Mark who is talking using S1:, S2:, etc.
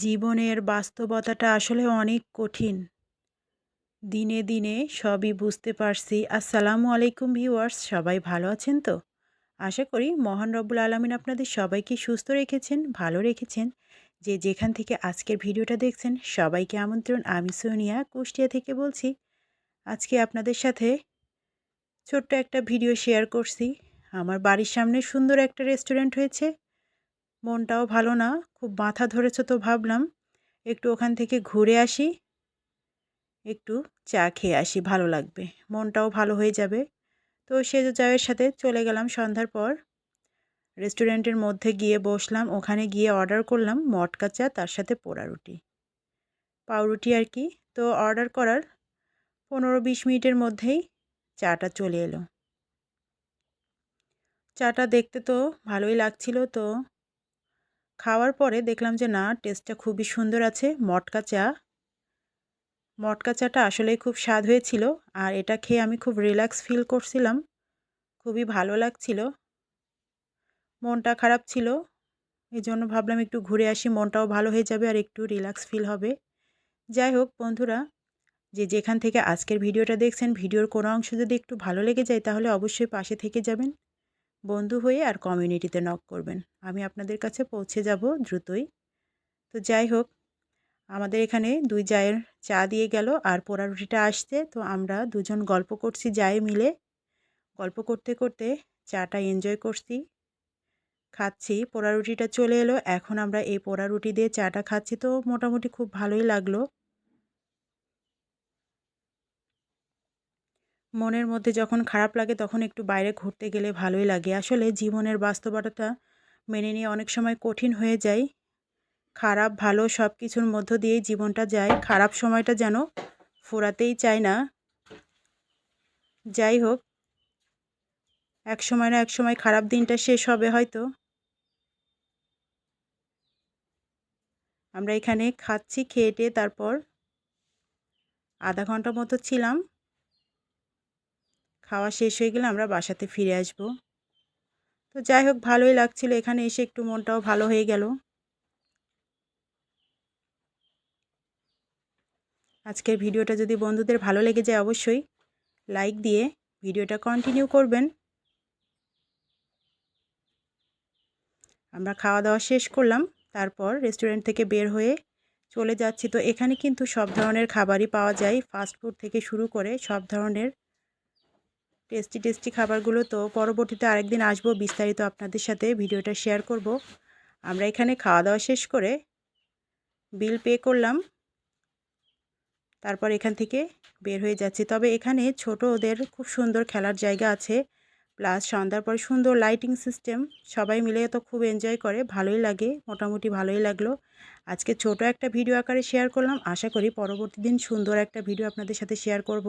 S1: জীবনের বাস্তবতাটা আসলে অনেক কঠিন। দিনে দিনে সবই বুঝতে পারছি। আসসালামু আলাইকুম ভিউয়ার্স, সবাই ভালো আছেন তো? আশা করি মহান রব্বুল আলমিন আপনাদের সবাইকে সুস্থ রেখেছেন, ভালো রেখেছেন। যে যেখান থেকে আজকের ভিডিওটা দেখছেন, সবাইকে আমন্ত্রণ। আমি সোনিয়া, কুষ্টিয়া থেকে বলছি। আজকে আপনাদের সাথে ছোট্ট একটা ভিডিও শেয়ার করছি। আমার বাড়ির সামনে সুন্দর একটা রেস্টুরেন্ট হয়েছে। মনটাও ভালো না, খুব মাথা ধরেছে তো ভাবলাম। একটু ওখান থেকে ঘুরে আসি। একটু চা খেয়ে আসি, ভালো লাগবে, মনটাও ভালো হয়ে যাবে। তো সে চায়ের সাথে চলে গেলাম সন্ধ্যার পর। রেস্টুরেন্টের মধ্যে গিয়ে বসলাম, ওখানে গিয়ে অর্ডার করলাম মটকা চা, তার সাথে পোড়া রুটি। পাউরুটি আর কি, তো অর্ডার করার পনেরো বিশ মিনিটের মধ্যেই চাটা চলে এলো। চাটা দেখতে তো ভালোই লাগছিল, তো খাওয়ার পরে দেখলাম যে, না, টেস্টটা খুবই সুন্দর আছে। মটকা চা। মটকা চাটা আসলেই খুব স্বাদ হয়েছিল। আর এটা খেয়ে আমি খুব রিল্যাক্স ফিল করছিলাম। খুবই ভালো লাগছিল। মনটা খারাপ ছিল। এই জন্য ভাবলাম একটু ঘুরে আসি, মনটাও ভালো হয়ে যাবে আর একটু রিল্যাক্স ফিল হবে। যাই হোক, বন্ধুরা, যে যেখান থেকে আজকের ভিডিওটা দেখছেন, ভিডিওর কোনো অংশ যদি একটু ভালো লেগে যায়, তাহলে অবশ্যই পাশে থেকে যাবেন। বন্ধু হয়ে আর কমিউনিটিতে নক করবেন। আমি আপনাদের কাছে পৌঁছে যাব দ্রুতই। তো যাই হোক, আমাদের এখানে দুই জায়ের চা দিয়ে গেল আর পোড়া রুটিটা আসতে তো আমরা দুজন গল্প করছি জায়ে মিলে। গল্প করতে করতে চাটা এনজয় করছি। খাচ্ছি, পোড়া রুটিটা চলে এলো। এখন আমরা এই পোড়া রুটি দিয়ে চাটা খাচ্ছি। তো মোটামুটি খুব ভালোই লাগল। মনের মধ্যে যখন খারাপ লাগে তখন একটু বাইরে ঘুরতে গেলে ভালোই লাগে। আসলে জীবনের বাস্তবতাটা মেনে নিয়ে অনেক সময় কঠিন হয়ে যায়। খারাপ, ভালো সব কিছুর মধ্য দিয়েই জীবনটা যায়। খারাপ সময়টা যেন ফোরাতেই চায় না। যাই হোক, এক সময় না এক সময় খারাপ দিনটা শেষ হবে হয়তো। আমরা এখানে খাচ্ছি খেয়ে তারপর আধা ঘণ্টা মতো ছিলাম। খাওয়া শেষ হয়ে গেলে আমরা বাসাতে ফিরে আসব। তো যাই হোক, ভালোই লাগছিল। এখানে এসে একটু মনটাও ভালো হয়ে গেল। আজকের ভিডিওটা যদি বন্ধুদের ভালো লেগে যায় অবশ্যই লাইক দিয়ে ভিডিওটা কন্টিনিউ করবেন। আমরা খাওয়া দাওয়া শেষ করলাম, তারপর রেস্টুরেন্ট থেকে বের হয়ে চলে যাচ্ছি। তো এখানে কিন্তু সব ধরনের খাবারই পাওয়া যায়। ফাস্টফুড থেকে শুরু করে সব ধরনের টেস্টি টেস্টি খাবারগুলো তো পরবর্তীতে আরেকদিন আসব, বিস্তারিত আপনাদের সাথে ভিডিওটা শেয়ার করব। আমরা এখানে খাওয়া দাওয়া শেষ করে বিল পে করলাম। তারপর এখান থেকে বের হয়ে যাচ্ছি। তবে এখানে ছোট ওদের খুব সুন্দর খেলার জায়গা আছে। প্লাস সন্ধ্যার পর সুন্দর লাইটিং সিস্টেম সবাই মিলে তো খুব এনজয় করে, ভালোই লাগে, মোটামুটি ভালোই লাগল। আজকে ছোট একটা ভিডিও আকারে শেয়ার করলাম। আশা করি পরবর্তী দিন সুন্দর একটা ভিডিও আপনাদের সাথে শেয়ার করব।